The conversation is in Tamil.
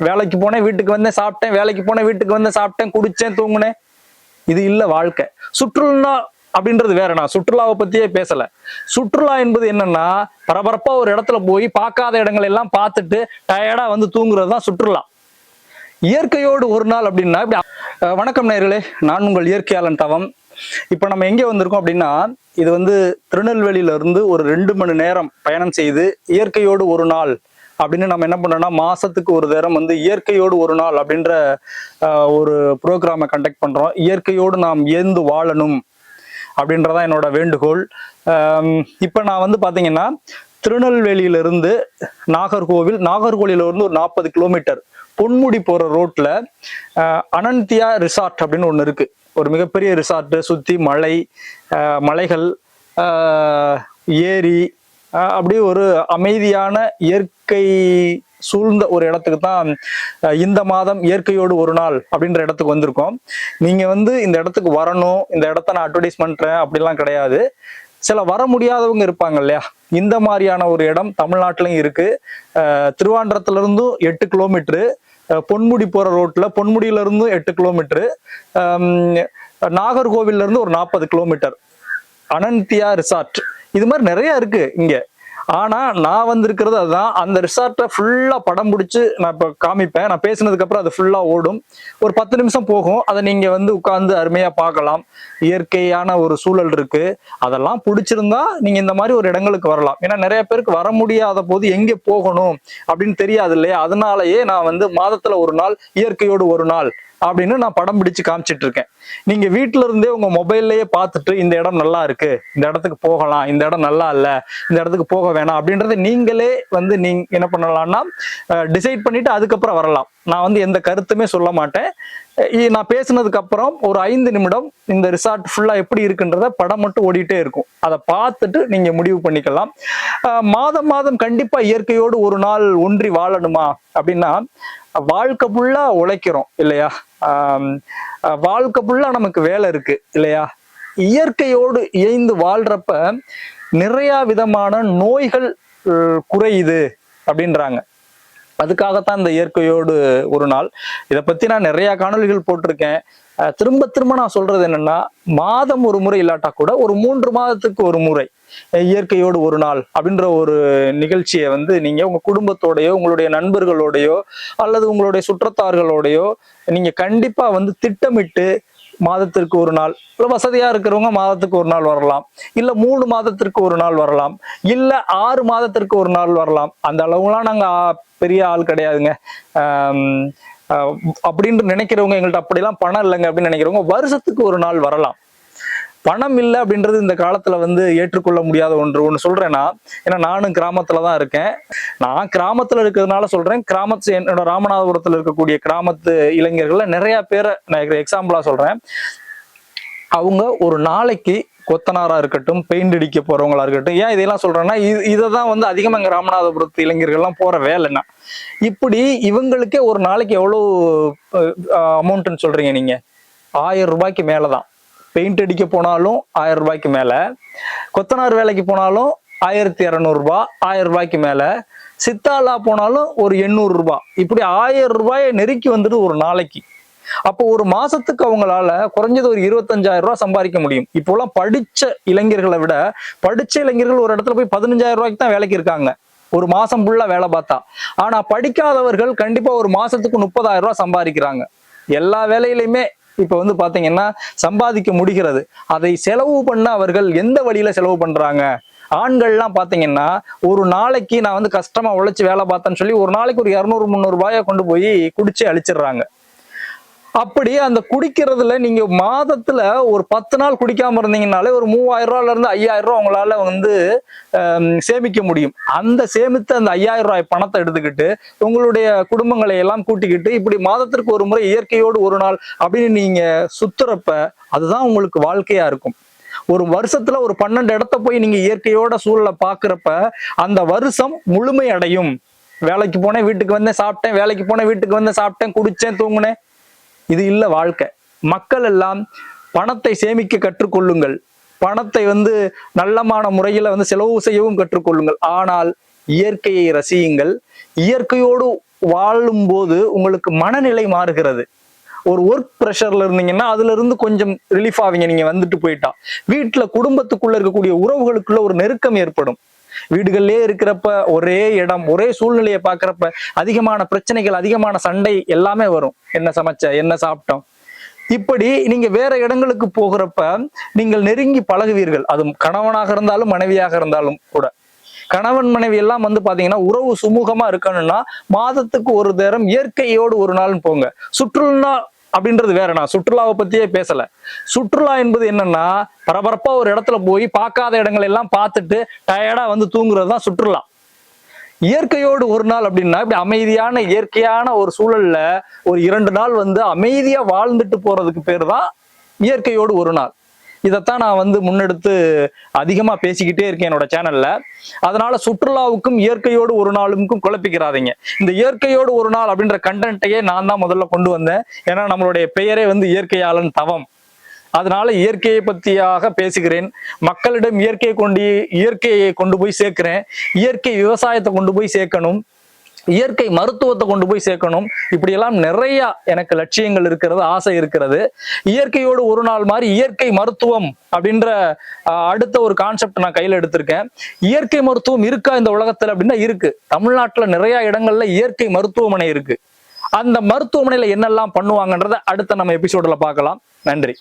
வேலைக்கு போனேன் வீட்டுக்கு வந்தேன் சாப்பிட்டேன். வேலைக்கு போனேன் வீட்டுக்கு வந்தேன் சாப்பிட்டேன் குடிச்சேன் தூங்குனேன். இது இல்ல வாழ்க்கை. சுற்றுலா அப்படின்றது வேற நான் சுற்றுலாவை பத்தியே பேசல. சுற்றுலா என்பது என்னன்னா பரபரப்பா ஒரு இடத்துல போய் பார்க்காத இடங்கள் எல்லாம் பார்த்துட்டு டயர்டா வந்து தூங்குறது தான் சுற்றுலா. இயற்கையோடு ஒரு நாள் அப்படின்னா இப்படி வணக்கம் நேர்களே. நான் உங்கள் இயற்கையாளன் தவம். இப்போ நம்ம எங்கே வந்திருக்கோம் அப்படின்னா இது வந்து திருநெல்வேலியில இருந்து ஒரு ரெண்டு மணி நேரம் பயணம் செய்து இயற்கையோடு ஒரு நாள் அப்படின்னு நம்ம என்ன பண்றோம்னா மாசத்துக்கு ஒரு தரம் வந்து இயற்கையோடு ஒரு நாள் அப்படின்ற ஒரு ப்ரோக்ராமை கண்டக்ட் பண்றோம். இயற்கையோடு நாம் ஏந்து வாழணும் அப்படின்றதான் என்னோட வேண்டுகோள். இப்போ இப்ப நான் வந்து பாத்தீங்கன்னா திருநெல்வேலியிலிருந்து நாகர்கோவில் நாகர்கோவிலிருந்து ஒரு நாற்பது கிலோமீட்டர் பொன்முடி போற ரோட்ல அனந்தியா ரிசார்ட் அப்படின்னு ஒண்ணு இருக்கு. ஒரு மிகப்பெரிய ரிசார்ட் சுத்தி மலை மலைகள் ஏரி அப்படியே ஒரு அமைதியான இயற்கை சூழ்ந்த ஒரு இடத்துக்கு தான் இந்த மாதம் இயற்கையோடு ஒரு நாள் அப்படின்ற இடத்துக்கு வந்திருக்கோம். நீங்க வந்து இந்த இடத்துக்கு வரணும் இந்த இடத்த நான் அட்வர்டைஸ் பண்றேன் அப்படிலாம் கிடையாது. சில வர முடியாதவங்க இருப்பாங்க இல்லையா? இந்த மாதிரியான ஒரு இடம் தமிழ்நாட்டிலையும் இருக்கு. திருவாண்டத்துல இருந்தும் எட்டு கிலோமீட்டரு பொன்முடி போற ரோட்ல பொன்முடியில இருந்தும் எட்டு கிலோமீட்டரு நாகர்கோவில்ல இருந்து ஒரு நாற்பது கிலோமீட்டர் அனந்தியா ரிசார்ட் இது மாதிரி நிறைய இருக்கு இங்க. ஆனா நான் வந்திருக்கிறது அதுதான். அந்த ரிசார்ட்டை ஃபுல்லா படம் பிடிச்சி நான் இப்ப காமிப்பேன். நான் பேசினதுக்கு அப்புறம் அது ஃபுல்லா ஓடும். ஒரு பத்து நிமிஷம் போகும். அதை நீங்க வந்து உட்கார்ந்து அருமையா பார்க்கலாம். இயற்கையான ஒரு சூழல் இருக்கு. அதெல்லாம் பிடிச்சிருந்தா நீங்க இந்த மாதிரி ஒரு இடங்களுக்கு வரலாம். ஏன்னா நிறைய பேருக்கு வர முடியாத போது எங்க போகணும் அப்படின்னு தெரியாது இல்லையா? அதனாலயே நான் வந்து மாதத்துல ஒரு நாள் இயற்கையோடு ஒரு நாள் அப்படின்னு நான் படம் பிடிச்சு காமிச்சிட்டு இருக்கேன். நீங்க வீட்டுல இருந்தே உங்க மொபைல்லயே பார்த்துட்டு இந்த இடம் நல்லா இருக்கு இந்த இடத்துக்கு போகலாம் இந்த இடம் நல்லா இல்ல இந்த இடத்துக்கு போக வேணாம் அப்படின்றத நீங்களே வந்து நீங்க என்ன பண்ணலாம்னா டிசைட் பண்ணிட்டு அதுக்கப்புறம் வரலாம். நான் வந்து எந்த கருத்துமே சொல்ல மாட்டேன். நான் பேசினதுக்கு அப்புறம் ஒரு ஐந்து நிமிடம் இந்த ரிசார்ட் ஃபுல்லா எப்படி இருக்குன்றத படம் மட்டும் ஓடிட்டே இருக்கும். அதை பார்த்துட்டு நீங்க முடிவு பண்ணிக்கலாம். அஹ் மாதம் மாதம் கண்டிப்பா இயற்கையோடு ஒரு நாள் ஒன்றி வாழணுமா? அப்படின்னா வாழ்க்கை ஃபுல்லா உழைக்கிறோம் இல்லையா? வாழ்க்கை ஃபுல்லா நமக்கு வேலை இருக்கு இல்லையா? இயற்கையோடு இயைந்து வாழ்றப்ப நிறைய விதமான நோய்கள் குறையுது அப்படின்றாங்க. அதுக்காகத்தான் இந்த இயற்கையோடு ஒரு நாள். இதை பத்தி நான் நிறைய காணொளிகள் போட்டிருக்கேன். திரும்ப திரும்ப நான் சொல்றது என்னன்னா மாதம் ஒரு முறை இல்லாட்டா கூட ஒரு மூன்று மாதத்துக்கு ஒரு முறை இயற்கையோடு ஒரு நாள் அப்படின்ற ஒரு நிகழ்ச்சியை வந்து நீங்க உங்க குடும்பத்தோடையோ உங்களுடைய நண்பர்களோடையோ அல்லது உங்களுடைய சுற்றத்தார்களோடையோ நீங்க கண்டிப்பா வந்து திட்டமிட்டு மாதத்திற்கு ஒரு நாள். வசதியா இருக்கிறவங்க மாதத்துக்கு ஒரு நாள் வரலாம். இல்ல மூணு மாதத்திற்கு ஒரு நாள் வரலாம். இல்ல ஆறு மாதத்திற்கு ஒரு நாள் வரலாம். அந்த அளவுலாம் நாங்க பெரிய ஆள் கிடையாதுங்க. ஆஹ் அப்படின்னு நினைக்கிறவங்க எங்கள்ட்ட அப்படிலாம் பணம் இல்லைங்க அப்படின்னு நினைக்கிறவங்க வருஷத்துக்கு ஒரு நாள் வரலாம். பணம் இல்லை அப்படின்றது இந்த காலத்துல வந்து ஏற்றுக்கொள்ள முடியாத ஒன்று. ஒன்று சொல்றேன்னா ஏன்னா நானும் கிராமத்துல தான் இருக்கேன். நான் கிராமத்துல இருக்கிறதுனால சொல்றேன். கிராமத்து என்னோட ராமநாதபுரத்துல இருக்கக்கூடிய கிராமத்து இளைஞர்கள்ல நிறைய பேரை நான் எக்ஸாம்பிளா சொல்றேன். அவங்க ஒரு நாளைக்கு கொத்தனாரா இருக்கட்டும் பெயிண்ட் அடிக்க போறவங்களா இருக்கட்டும் ஏன் இதெல்லாம் சொல்றேன்னா இது இதை தான் வந்து அதிகமாக எங்க ராமநாதபுரத்து இளைஞர்கள்லாம் போற வேலைன்னா இப்படி இவங்களுக்கே ஒரு நாளைக்கு எவ்வளவு அமௌண்ட்னு சொல்றீங்க நீங்க? ஆயிரம் ரூபாய்க்கு மேலதான். பெயிண்ட் அடிக்க போனாலும் ஆயிரம் ரூபாய்க்கு மேல. கொத்தனார் வேலைக்கு போனாலும் ஆயிரத்தி இரநூறுபா ஆயிரம் ரூபாய்க்கு மேல. சித்தாலா போனாலும் ஒரு எண்ணூறு ரூபாய் இப்படி ஆயிரம் ரூபாயை நெருக்கி வந்துட்டு ஒரு நாளைக்கு. அப்போ ஒரு மாசத்துக்கு அவங்களால குறைஞ்சது ஒரு இருபத்தஞ்சாயிரம் ரூபாய் சம்பாதிக்க முடியும். இப்போலாம் படிச்ச இளைஞர்களை விட படிச்ச இளைஞர்கள் ஒரு இடத்துல போய் பதினஞ்சாயிரம் ரூபாய்க்கு தான் வேலைக்கு இருக்காங்க. ஒரு மாசம் ஃபுல்லா வேலை பார்த்தா. ஆனா படிக்காதவர்கள் கண்டிப்பா ஒரு மாசத்துக்கு முப்பதாயிரம் ரூபாய் சம்பாதிக்கிறாங்க. எல்லா வேலையிலையுமே இப்ப வந்து பாத்தீங்கன்னா சம்பாதிக்க முடிகிறது. அதை செலவு பண்ண அவர்கள் எந்த வழியில செலவு பண்றாங்க? ஆண்கள்லாம் பாத்தீங்கன்னா ஒரு நாளைக்கு நான் வந்து கஷ்டமா உழைச்சு வேலை பார்த்தேன்னு சொல்லி ஒரு நாளைக்கு ஒரு இரநூறு முந்நூறு ரூபாயை கொண்டு போய் குடிச்சு அழிச்சிடுறாங்க. அப்படி அந்த குடிக்கிறதுல நீங்க மாதத்துல ஒரு பத்து நாள் குடிக்காம இருந்தீங்கனாலே ஒரு மூவாயிரம் ரூபாயில இருந்து ஐயாயிரம் ரூபா உங்களால வந்து சேமிக்க முடியும். அந்த சேமித்த அந்த ஐயாயிரம் ரூபாய் பணத்தை எடுத்துக்கிட்டு உங்களுடைய குடும்பங்களை எல்லாம் கூட்டிக்கிட்டு இப்படி மாதத்திற்கு ஒரு முறை இயற்கையோடு ஒரு நாள் அப்படின்னு நீங்க சுத்துறப்ப அதுதான் உங்களுக்கு வாழ்க்கையா இருக்கும். ஒரு வருஷத்துல ஒரு பன்னெண்டு இடத்த போய் நீங்க இயற்கையோட சூழலை பாக்குறப்ப அந்த வருஷம் முழுமை அடையும். வேலைக்கு போனேன் வீட்டுக்கு வந்தேன் சாப்பிட்டேன் வேலைக்கு போனேன் வீட்டுக்கு வந்தேன் சாப்பிட்டேன் குடிச்சேன் தூங்குனேன். இது இல்லை வாழ்க்கை. மக்கள் எல்லாம் பணத்தை சேமிக்க கற்றுக்கொள்ளுங்கள். பணத்தை வந்து நல்லமான முறையில் வந்து செலவு செய்யவும் கற்றுக்கொள்ளுங்கள். ஆனால் இயற்கையை ரசியுங்கள். இயற்கையோடு வாழும்போது உங்களுக்கு மனநிலை மாறுகிறது. ஒரு ஒர்க் ப்ரெஷர்ல இருந்தீங்கன்னா அதுல இருந்து கொஞ்சம் ரிலீஃப் ஆவீங்க. நீங்க வந்துட்டு போயிட்டா. வீட்டுல குடும்பத்துக்குள்ள இருக்கக்கூடிய உறவுகளுக்குள்ள ஒரு நெருக்கம் ஏற்படும். வீடுகள்லயே இருக்கிறப்ப ஒரே இடம் ஒரே சூழ்நிலையை பாக்குறப்ப அதிகமான பிரச்சனைகள் அதிகமான சண்டை எல்லாமே வரும். என்ன சமைச்ச என்ன சாப்பிட்டோம். இப்படி நீங்க வேற இடங்களுக்கு போகிறப்ப நீங்கள் நெருங்கி பழகுவீர்கள். அது கணவனாக இருந்தாலும் மனைவியாக இருந்தாலும் கூட. கணவன் மனைவி எல்லாம் வந்து பாத்தீங்கன்னா உறவு சுமூகமா இருக்கணும்னா மாதத்துக்கு ஒரு நேரம் இயற்கையோடு ஒரு நாள் போங்க. சுற்றுலா அப்படின்றது வேற. நான் சுற்றுலாவை பத்தியே பேசல. சுற்றுலா என்பது என்னன்னா பரபரப்பா ஒரு இடத்துல போய் பார்க்காத இடங்கள் எல்லாம் பார்த்துட்டு டயர்டா வந்து தூங்குறது தான் சுற்றுலா. இயற்கையோடு ஒரு நாள் அப்படின்னா இப்படி அமைதியான இயற்கையான ஒரு சூழல்ல ஒரு இரண்டு நாள் வந்து அமைதியா வாழ்ந்துட்டு போறதுக்கு பேர் தான் இயற்கையோடு ஒரு நாள். இதைத்தான் நான் வந்து முன்னெடுத்து அதிகமாக பேசிக்கிட்டே இருக்கேன் என்னோட சேனல்ல. அதனால சுற்றுலாவுக்கும் இயற்கையோடு ஒரு நாளுக்கும் குழப்பிக்கிறாதீங்க. இந்த இயற்கையோடு ஒரு நாள் அப்படின்ற கண்டென்ட்டையே நான் தான் முதல்ல கொண்டு வந்தேன். ஏன்னா நம்மளுடைய பெயரே வந்து இயற்கையாளன் தவம். அதனால இயற்கையை பத்தியாக பேசுகிறேன். மக்களிடம் இயற்கையை கொண்டு இயற்கையை கொண்டு போய் சேர்க்கிறேன். இயற்கை விவசாயத்தை கொண்டு போய் சேர்க்கணும். இயற்கை மருத்துவத்தை கொண்டு போய் சேர்க்கணும். இப்படியெல்லாம் நிறைய எனக்கு லட்சியங்கள் இருக்கிறது ஆசை இருக்கிறது. இயற்கையோடு ஒரு நாள் மாதிரி இயற்கை மருத்துவம் அப்படின்ற அடுத்த ஒரு கான்செப்ட் நான் கையில் எடுத்திருக்கேன். இயற்கை மருத்துவம் இருக்கா இந்த உலகத்துல அப்படின்னா இருக்கு. தமிழ்நாட்டுல நிறைய இடங்கள்ல இயற்கை மருத்துவமனை இருக்கு. அந்த மருத்துவமனையில என்னெல்லாம் பண்ணுவாங்கன்றத அடுத்த நம்ம எபிசோடில் பார்க்கலாம். நன்றி.